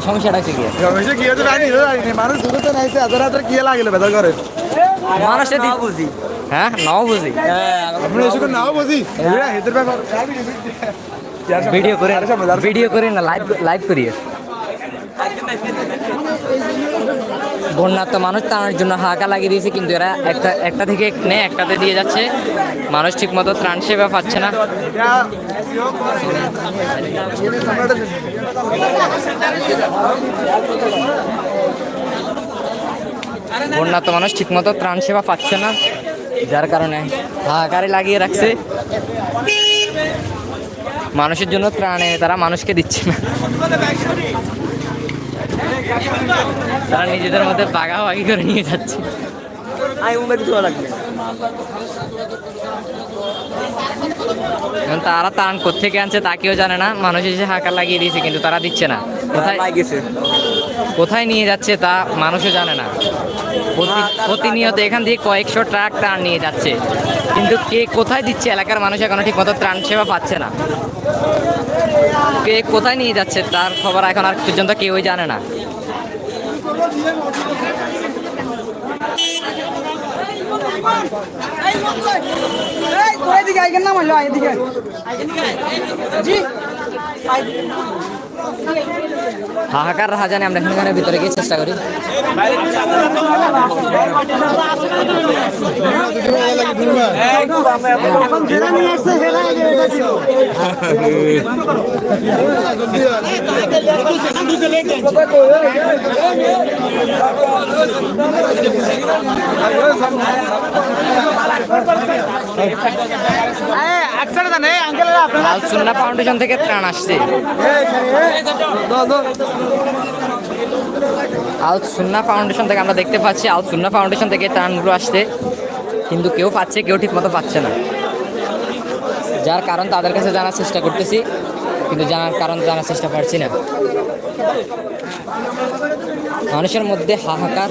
সমস্যাটা কি? রমেশে কি হচ্ছে জানি জানি মানুষ নাইছে কি লাগিলে করে মানুষের নাও বুঝি। হ্যাঁ নাও বুঝি। আপনি এসে নাও বুঝি? এরা হেদের ব্যাপার। ভিডিও করে ভিডিও করে না লাইভ লাইভ করি বন্যার মানুষ টানার জন্য হাহাকা লাগিয়ে দিয়েছে, কিন্তু এরা একটা একটা থেকে নেয় একটাতে দিয়ে যাচ্ছে। মানুষ ঠিক মতো ত্রাণ সেবা পাচ্ছে না। বন্যা তো মানুষ ঠিক মতো ত্রাণ সেবা পাচ্ছে না, যার কারণে হাহাকারে লাগিয়ে রাখছে। মানুষের জন্য ত্রাণে তারা মানুষকে দিচ্ছে না। তারা নিজেদের মধ্যে বাগাবাগি করে নিয়ে যাচ্ছে। এখন তারা ত্রাণ কোথেকে আনছে তা কেউ জানে না। মানুষ এসে হাঁকা লাগিয়ে দিয়েছে কিন্তু তারা দিচ্ছে না। কোথায় কোথায় নিয়ে যাচ্ছে তা মানুষও জানে না। প্রতিনিয়ত এখান থেকে কয়েকশো ট্রাক ত্রাণ নিয়ে যাচ্ছে। কিন্তু কে কোথায় দিচ্ছে? এলাকার মানুষ এখনও ঠিক মতো ত্রাণ সেবা পাচ্ছে না। কে কোথায় নিয়ে যাচ্ছে তার খবর এখন আর পর্যন্ত কেউই জানে না। এদিকে আইকেন না মারলো এদিকে। জি। হাহাকার রাহা জানে আমরা এখানে ভিতরে গিয়ে চেষ্টা করি। এখন যেটা নিয়ে আসছে সেটা আগে এটা ছিল একসাথে জানে আঙ্কেলেরা আপনারা আল ফাউন্ডেশন থেকে ত্রাণ আসছে। আল সুন্না ফাউন্ডেশন থেকে আমরা দেখতে পাচ্ছি আল সুন্না ফাউন্ডেশন থেকে ত্রাণগুলো আসছে। কিন্তু কেউ পাচ্ছে, কেউ ঠিক মতো পাচ্ছে না। যার কারণ তাদের কাছে জানার চেষ্টা করতেছি, কিন্তু জানার কারণ জানার চেষ্টা পারছি না। মানুষের মধ্যে হাহাকার।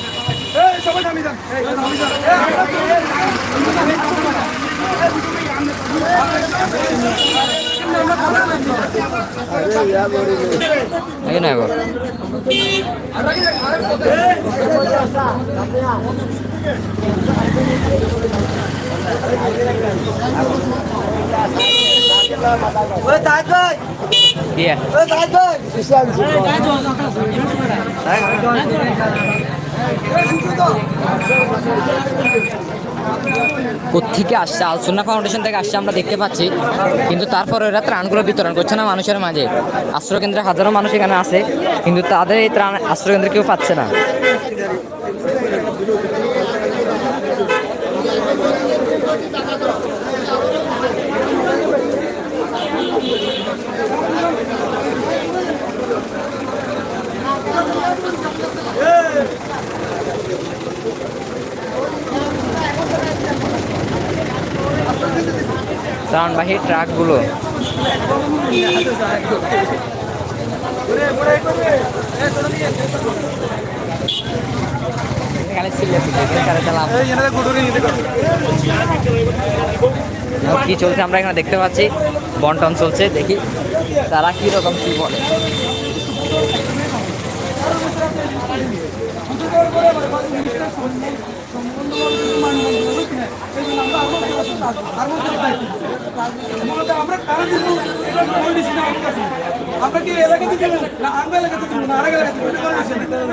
ওই তাই কই? কি ওই তাই কই? কোথেকে আসছে? আলসুন্না ফাউন্ডেশন থেকে আসছে আমরা দেখতে পাচ্ছি। কিন্তু তারপর এরা ত্রাণগুলো বিতরণ করছে না মানুষের মাঝে। আশ্রয়কেন্দ্রে হাজারো মানুষ এখানে আছে, কিন্তু তাদের এই ত্রাণ আশ্রয়কেন্দ্রে কেউ পাচ্ছে না। ত্রাণবাহী ট্রাকগুলো। কি চলছে আমরা এখানে দেখতে পাচ্ছি। বন্টন চলছে দেখি তারা কি রকম কি বলে। আমরা কি এলাকা থেকে না আমরা এলাকা থেকে না আরেক এলাকা থেকে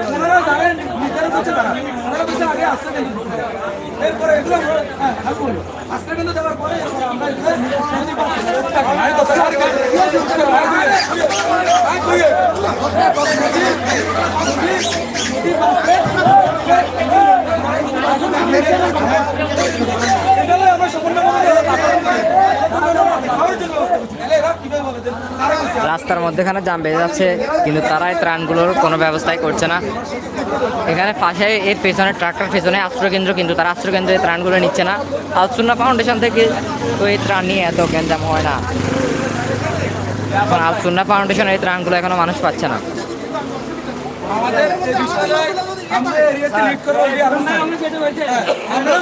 ওনারা জানেন নির্ধারণ করছে তারা ওনারা বলছে আগে আসতে কেন এরপরে এগুলো আমরা- আমি বলি আসতে কিন্তু দেওয়ার পরে আমরা এগুলো রাস্তার মধ্যেখানে জাম বেজে যাচ্ছে, কিন্তু তারা এই ত্রাণগুলোর কোনো ব্যবস্থাই করছে না। এখানে পাশে এর পেছনে ট্রাক্টর, পেছনে আশ্রয়কেন্দ্র, কিন্তু তারা আশ্রয়কেন্দ্রে ত্রাণগুলো নিচ্ছে না। আলসুন্না ফাউন্ডেশন থেকে তো এই ত্রাণ নিয়ে এত গ্যাঞ্জাম হয় না। এখন আলসুন্না ফাউন্ডেশন এই ত্রাণগুলো এখনও মানুষ পাচ্ছে না। আমাদের আমরা এরিয়াতে লিড করব আমরা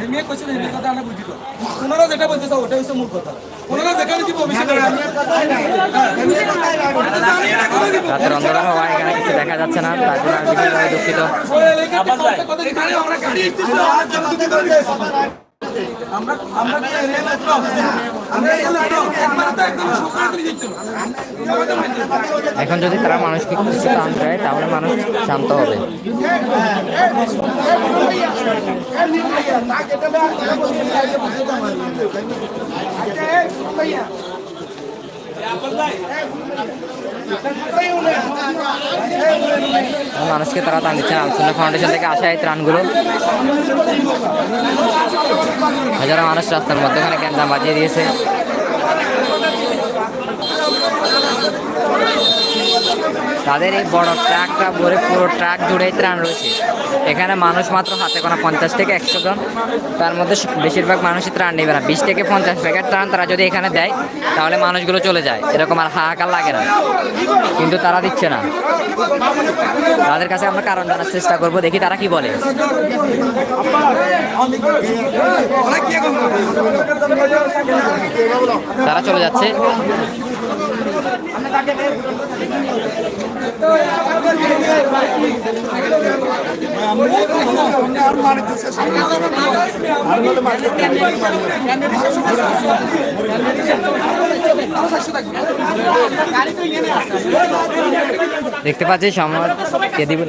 হেমিয়ে কোশ্চেন হেমিয়ে কথা আমরা বুঝি তো। ওনারা যেটা বলতেছে ওটা হচ্ছে মূল কথা। ওনারা যেখানে দিব অভিষেক রাতের অন্ধকার হওয়া এখানে কিছু দেখা যাচ্ছে না তার জন্য আমি দুঃখিত। আমরা আমরা আমরা কি এরিয়া লাগল আমরা এরিয়া লাগল একবার তো একদম সকালে করে দিচ্ছিল এখন যদি তারা মানুষকে কিছু ত্রাণ দেয় তাহলে মানুষ শান্ত হবে। মানুষকে তারা ত্রাণ দিচ্ছে আলোচনা ফাউন্ডেশন থেকে আসা এই ত্রাণগুলো। হাজারো মানুষ রাস্তার মধ্যখানে গ্যান্দাম বাজিয়ে দিয়েছে। তাদের এই বড় ট্রাকটা ভরে পুরো ট্রাক জুড়েই ত্রাণ রয়েছে। এখানে মানুষ মাত্র হাতে কোনো পঞ্চাশ থেকে একশো জন। তার মধ্যে বেশিরভাগ মানুষই ত্রাণ নেবে না। বিশ থেকে পঞ্চাশ প্যাকেট ত্রাণ তারা যদি এখানে দেয়, তাহলে মানুষগুলো চলে যায়। এরকম আর হাহাকার লাগে না। কিন্তু তারা দিচ্ছে না। তাদের কাছে আমরা কারণ জানার চেষ্টা করব। দেখি তারা কি বলে। তারা চলে যাচ্ছে। দেখতে পাচ্ছি সময় কে দিবেন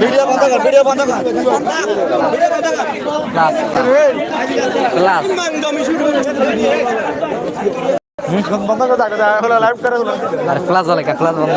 ভিডিও বন্ধ কর ভিডিও বন্ধ কর ক্লাস ক্লাস বন্ধ করে থাকো হলো লাইভ করে হলো আর ক্লাস বলে ক্লাস বন্ধ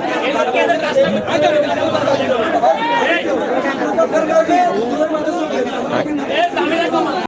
এদিকে